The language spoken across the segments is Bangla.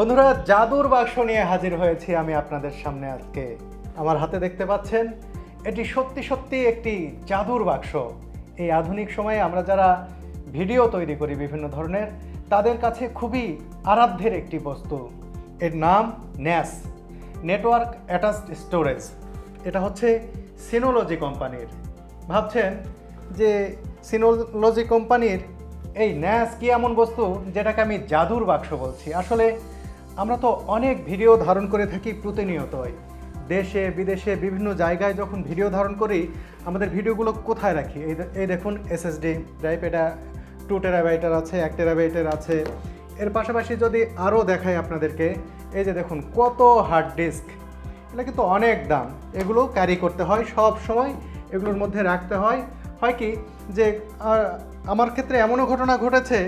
বন্ধুরা, জাদুর বাক্স নিয়ে হাজির হয়েছি আমি আপনাদের সামনে আজকে। আমার হাতে দেখতে পাচ্ছেন, এটি সত্যি সত্যি একটি জাদুর বাক্স। এই আধুনিক সময়ে আমরা যারা ভিডিও তৈরি করি বিভিন্ন ধরনের, তাদের কাছে খুবই আরাধ্যের একটি বস্তু। এর নাম ন্যাস, নেটওয়ার্ক অ্যাটাচড স্টোরেজ। এটা হচ্ছে সিনোলজি কোম্পানির। ভাবছেন যে সিনোলজি কোম্পানির এই ন্যাস কি এমন বস্তু যেটাকে আমি জাদুর বাক্স বলছি? আসলে আমরা তো অনেক ভিডিও ধারণ করে থাকি প্রতিনিয়তই। দেশে, বিদেশে, বিভিন্ন জায়গায় যখন ভিডিও ধারণ করি, আমাদের ভিডিওগুলো কোথায় রাখি? এই দেখুন এসএসডি ড্রাইভ এটা টু টেরাবাইটার আছে, এক টেরাবাইটার আছে। এর পাশাপাশি যদি আরও দেখাই আপনাদেরকে, এই যে দেখুন, কত হার্ড ডিস্ক এটা কিন্তু অনেক দাম। এগুলো ক্যারি করতে হয় সব সময়, এগুলোর মধ্যে রাখতে হয়। হয় কি যে আমার ক্ষেত্রে এমনও ঘটনা ঘটেছে,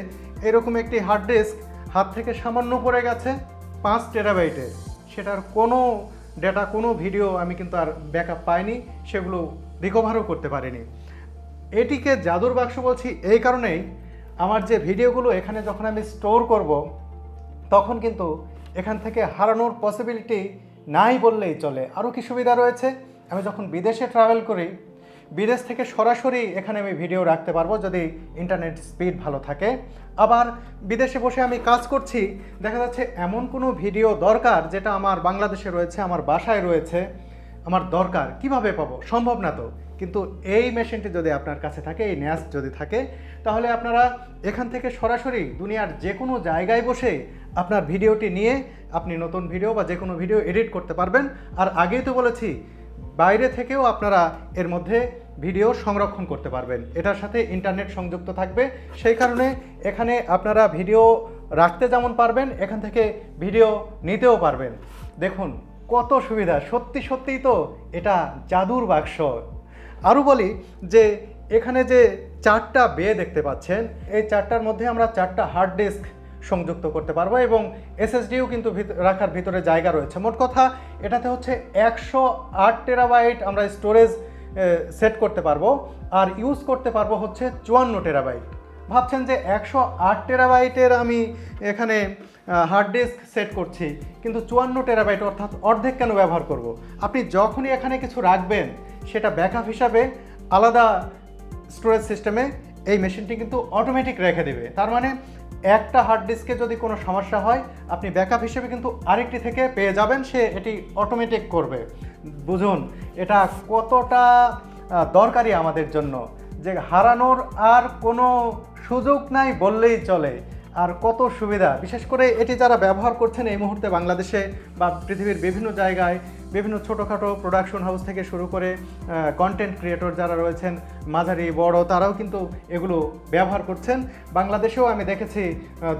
এরকম একটি হার্ড ডিস্ক হাত থেকে সামান্য পড়ে গেছে পাঁচ টেরাবাইটের সেটার কোনো ডেটা কোনো ভিডিও আমি কিন্তু আর ব্যাকআপ পাইনি, সেগুলো রিকভারও করতে পারিনি। এটিকে জাদুর বাক্স বলছি এই কারণেই আমার যে ভিডিওগুলো এখানে যখন আমি স্টোর করব, তখন কিন্তু এখান থেকে হারানোর পসিবিলিটি নাই বললেই চলে। আরও কি সুবিধা রয়েছে? আমি যখন বিদেশে ট্রাভেল করি বিদেশ থেকে সরাসরি এখানে আমি ভিডিও রাখতে পারব যদি ইন্টারনেট স্পিড ভালো থাকে। আবার বিদেশে বসে আমি কাজ করছি, দেখা যাচ্ছে এমন কোনো ভিডিও দরকার যেটা আমার বাংলাদেশে রয়েছে, আমার বাসায় রয়েছে, আমার দরকার। কীভাবে পাবো? সম্ভব না তো। কিন্তু এই মেশিনটি যদি আপনার কাছে থাকে, এই ন্যাস যদি থাকে, তাহলে আপনারা এখান থেকে সরাসরি দুনিয়ার যে কোনো জায়গায় বসে আপনার ভিডিওটি নিয়ে আপনি নতুন ভিডিও বা যে কোনো ভিডিও এডিট করতে পারবেন। আর আগেই তো বলেছি, বাইরে থেকেও আপনারা এর মধ্যে ভিডিও সংরক্ষণ করতে পারবেন। এটার সাথে ইন্টারনেট সংযুক্ত থাকবে। সেই কারণে এখানে আপনারা ভিডিও রাখতে যেমন পারবেন, এখান থেকে ভিডিও নিতেও পারবেন। দেখুন, কত সুবিধা। সত্যি সত্যিই তো এটা জাদুর বাক্স। আরও বলি যে, এখানে যে চারটা বে দেখতে পাচ্ছেন, এই চারটার মধ্যে আমরা চারটা হার্ড ডিস্ক সংযুক্ত করতে পারব এবং এসএসডিও কিন্তু রাখার ভিতরে জায়গা রয়েছে। মোট কথা, এটাতে হচ্ছে একশো আট টেরাবাইট আমরা স্টোরেজ সেট করতে পারব। আর ইউজ করতে পারব হচ্ছে চুয়ান্ন টেরাবাইট ভাবছেন যে একশো আট টেরাবাইটের আমি এখানে হার্ড ডিস্ক সেট করছি, কিন্তু চুয়ান্ন টেরাবাইট অর্থাৎ অর্ধেক কেন ব্যবহার করব। আপনি যখনই এখানে কিছু রাখবেন, সেটা ব্যাকআপ হিসাবে আলাদা স্টোরেজ সিস্টেমে এই মেশিনটি কিন্তু অটোমেটিক রেখে দেবে। তার মানে একটা হার্ড ডিস্কে যদি কোনো সমস্যা হয়, আপনি ব্যাকআপ হিসেবে কিন্তু আরেকটি থেকে পেয়ে যাবেন, সে এটি অটোমেটিক করবে। বুঝুন, এটা কতটা দরকারি আমাদের জন্য যে হারানোর আর কোনো সুযোগ নাই বললেই চলে, আর কত সুবিধা। বিশেষ করে এটি যারা ব্যবহার করছেন এই মুহূর্তে বাংলাদেশে বা পৃথিবীর বিভিন্ন জায়গায় বিভিন্ন ছোটোখাটো প্রোডাকশন হাউস থেকে শুরু করে কন্টেন্ট ক্রিয়েটর যারা রয়েছেন, মাঝারি, বড়, তারাও কিন্তু এগুলো ব্যবহার করছেন। বাংলাদেশেও আমি দেখেছি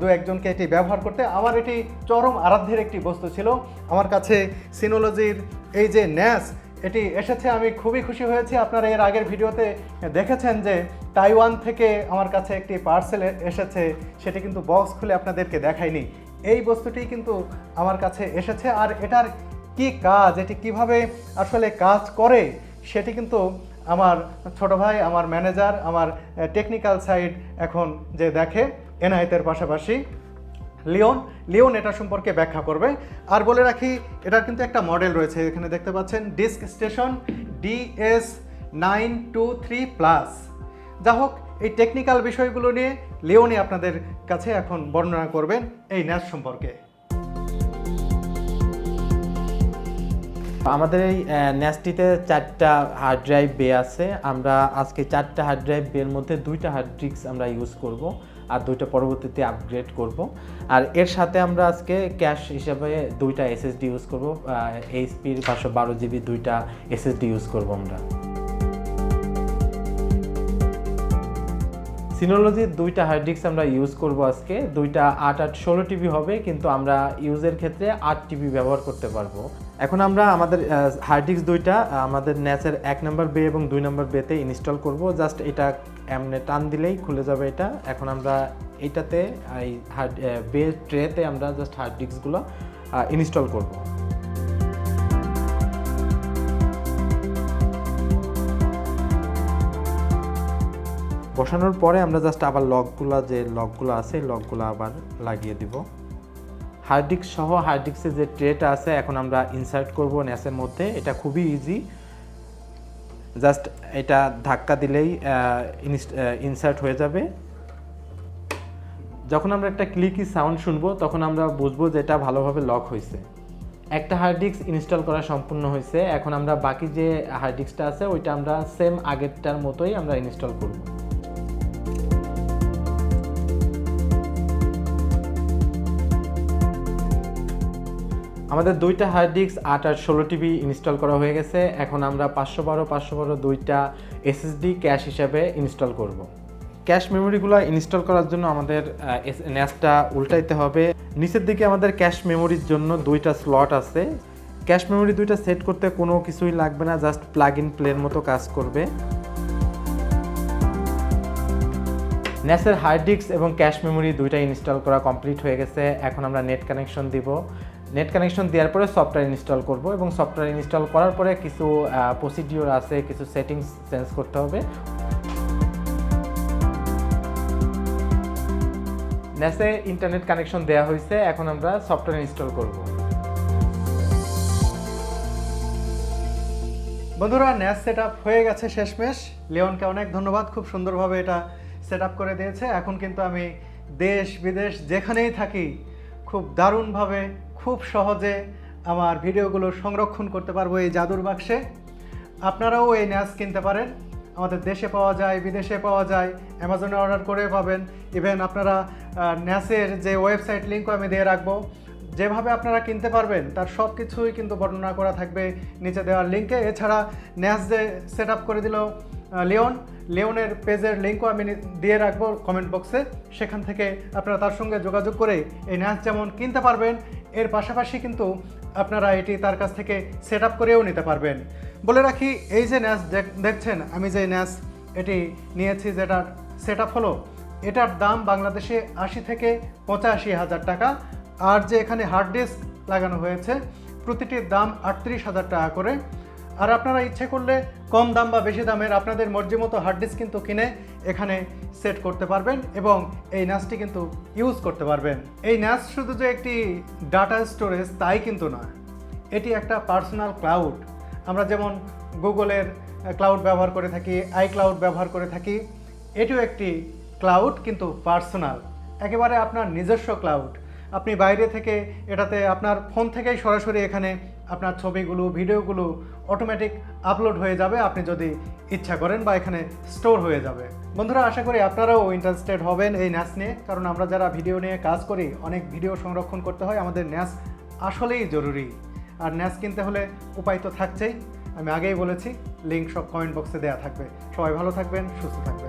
দু একজনকে এটি ব্যবহার করতে। আমার এটি চরম আরাধ্যের একটি বস্তু ছিল। আমার কাছে সিনোলজির এই যে ন্যাস এটি এসেছে, আমি খুবই খুশি হয়েছি। আপনারা এর আগের ভিডিওতে দেখেছেন যে, তাইওয়ান থেকে আমার কাছে একটি পার্সেল এসেছে, সেটি কিন্তু বক্স খুলে আপনাদেরকে দেখায়নি। এই বস্তুটি কিন্তু আমার কাছে এসেছে, আর এটার কি কাজ, এটি কীভাবে আসলে কাজ করে, সেটি কিন্তু আমার ছোট ভাই, আমার ম্যানেজার আমার টেকনিক্যাল সাইড এখন যে দেখে এনআইতের পাশাপাশি। লিওন লিওন এটা সম্পর্কে ব্যাখ্যা করবে। আর বলে রাখি, এটার কিন্তু একটা মডেল রয়েছে, এখানে দেখতে পাচ্ছেন disk station DS nine two three plus. যা হোক, এই টেকনিক্যাল বিষয়গুলো নিয়ে লিওনই আপনাদের কাছে এখন বর্ণনা করবেন, এই ন্যাস সম্পর্কে। আমাদের এই ন্যাসটিতে চারটা হার্ড ড্রাইভ বে আছে। আমরা আজকে চারটা হার্ড ড্রাইভ বের মধ্যে দুইটা হার্ড ডিস্ক আমরা ইউজ করব আর দুইটা পরবর্তীতে আপগ্রেড করব। আর এর সাথে আমরা আজকে ক্যাশ হিসাবে দুইটা এসএসডি ইউজ করব এইচপির পাঁচশো বারো জিবি দুইটা এসএসডি ইউজ করব আমরা। সিনোলজির দুইটা হার্ড ডিস্ক আমরা ইউজ করব আজকে। দুইটা আট আট ষোলো টিবি হবে, কিন্তু আমরা ইউজের ক্ষেত্রে আট টিবি ব্যবহার করতে পারব। এখন আমরা আমাদের হার্ড ডিস্ক দুইটা আমাদের ন্যাচের এক নম্বর বে এবং দুই নম্বর বেতে ইনস্টল করব। জাস্ট এটা এমনি টান দিলেই খুলে যাবে এটা। এখন আমরা এইটাতে, এই হার্ড বে ট্রেতে আমরা জাস্ট হার্ড ডিস্কগুলো ইনস্টল করব। বসানোর পরে আমরা জাস্ট আবার লকগুলো যে লকগুলো আছে লকগুলো আবার লাগিয়ে দিব। হার্ড ডিস্ক সহ হার্ড ডিস্কের যে ট্রেটা আছে, এখন আমরা ইনসার্ট করব ন্যাসের মধ্যে। এটা খুবই ইজি জাস্ট এটা ধাক্কা দিলেই ইনসার্ট হয়ে যাবে। যখন আমরা একটা ক্লিকি সাউন্ড শুনব, তখন আমরা বুঝব যে এটা ভালোভাবে লক হয়েছে একটা হার্ড ডিস্ক ইনস্টল করা সম্পূর্ণ হয়েছে এখন আমরা বাকি যে হার্ড ডিস্কটা আছে, ওইটা আমরা সেম আগেরটার মতোই আমরা ইনস্টল করব। আমাদের দুইটা হার্ড ডিস্ক আট আর ষোলো টিবি ইনস্টল করা হয়ে গেছে। এখন আমরা পাঁচশো বারো পাঁচশো বারো দুইটা এসএসডি ক্যাশ হিসাবে ইনস্টল করব। ক্যাশ মেমোরিগুলো ইনস্টল করার জন্য আমাদের ন্যাসটা উল্টাইতে হবে। নিচের দিকে আমাদের ক্যাশ মেমোরির জন্য দুইটা স্লট আছে। ক্যাশ মেমোরি দুইটা সেট করতে কোনো কিছুই লাগবে না জাস্ট প্লাগ ইন প্লের মতো কাজ করবে। ন্যাসের হার্ড ডিস্ক এবং ক্যাশ মেমোরি দুইটা ইনস্টল করা কমপ্লিট হয়ে গেছে। এখন আমরা নেট কানেকশন দিব। নেট কানেকশন দেওয়ার পরে সফটওয়্যার ইনস্টল করব এবং সফটওয়্যার ইনস্টল করার পরে কিছু প্রসিডিওর আছে, কিছু সেটিংস চেঞ্জ করতে হবে। ন্যাসে ইন্টারনেট কানেকশন দেওয়া হয়েছে, এখন আমরা সফটওয়্যার ইনস্টল করব। বন্ধুরা ন্যাস সেট হয়ে গেছে শেষমেশ। লিওনকে অনেক ধন্যবাদ, খুব সুন্দরভাবে এটা সেট করে দিয়েছে। এখন কিন্তু আমি দেশ বিদেশ যেখানেই থাকি, খুব দারুণভাবে খুব সহজে আমার ভিডিওগুলো সংরক্ষণ করতে পারব এই জাদুর বাক্সে। আপনারাও এই ন্যাস কিনতে পারেন। আমাদের দেশে পাওয়া যায়, বিদেশে পাওয়া যায় অ্যামাজনে অর্ডার করে পাবেন। ইভেন আপনারা ন্যাসের যে ওয়েবসাইট লিঙ্কও আমি দিয়ে রাখব, যেভাবে আপনারা কিনতে পারবেন, তার সব কিছুই কিন্তু বর্ণনা করা থাকবে নিচে দেওয়ার লিঙ্কে। এছাড়া ন্যাস যে সেট করে দিল লিওন, লিওনের পেজের লিঙ্কও আমি দিয়ে রাখব কমেন্ট বক্সে সেখান থেকে আপনারা তার সঙ্গে যোগাযোগ করে এই ন্যাস যেমন কিনতে পারবেন এর পাশাপাশি কিন্তু আপনারা এটি তার কাছ থেকে সেট আপ করেও নিতে পারবেন। বলে রাখি, এই যে ন্যাস দেখ- দেখছেন, আমি যে ন্যাস এটি নিয়েছি যেটা সেট আপ হলো, এটার দাম বাংলাদেশে আশি থেকে পঁচাশি হাজার টাকা, আর যে এখানে হার্ড ডিস্ক লাগানো হয়েছে প্রতিটির দাম আটত্রিশ হাজার টাকা করে। আর আপনারা ইচ্ছে করলে কম দাম বা বেশি দামের আপনাদের মর্জি মতো হার্ড ডিস্ক কিন্তু কিনে এখানে সেট করতে পারবেন এবং এই ন্যাসটি কিন্তু ইউজ করতে পারবেন। এই ন্যাস শুধু যে একটি ডাটা স্টোরেজ তাই কিন্তু না এটি একটা পার্সোনাল ক্লাউড আমরা যেমন গুগলের ক্লাউড ব্যবহার করে থাকি আই ক্লাউড ব্যবহার করে থাকি, এটিও একটি ক্লাউড কিন্তু পার্সোনাল একেবারে আপনার নিজস্ব ক্লাউড আপনি বাইরে থেকে এটাতে আপনার ফোন থেকেই সরাসরি এখানে আপনার ছবিগুলো, ভিডিওগুলো অটোমেটিক আপলোড হয়ে যাবে। আপনি যদি ইচ্ছা করেন বা এখানে স্টোর হয়ে যাবে। বন্ধুরা, আশা করি আপনারাও ইন্টারেস্টেড হবেন এই ন্যাস নিয়ে। কারণ আমরা যারা ভিডিও নিয়ে কাজ করি, অনেক ভিডিও সংরক্ষণ করতে হয়, আমাদের ন্যাস আসলেই জরুরি। আর ন্যাস কিনতে হলে উপায় তো থাকছেই। আমি আগেই বলেছি লিঙ্ক সব কমেন্ট বক্সে দেওয়া থাকবে। সবাই ভালো থাকবেন, সুস্থ থাকবেন।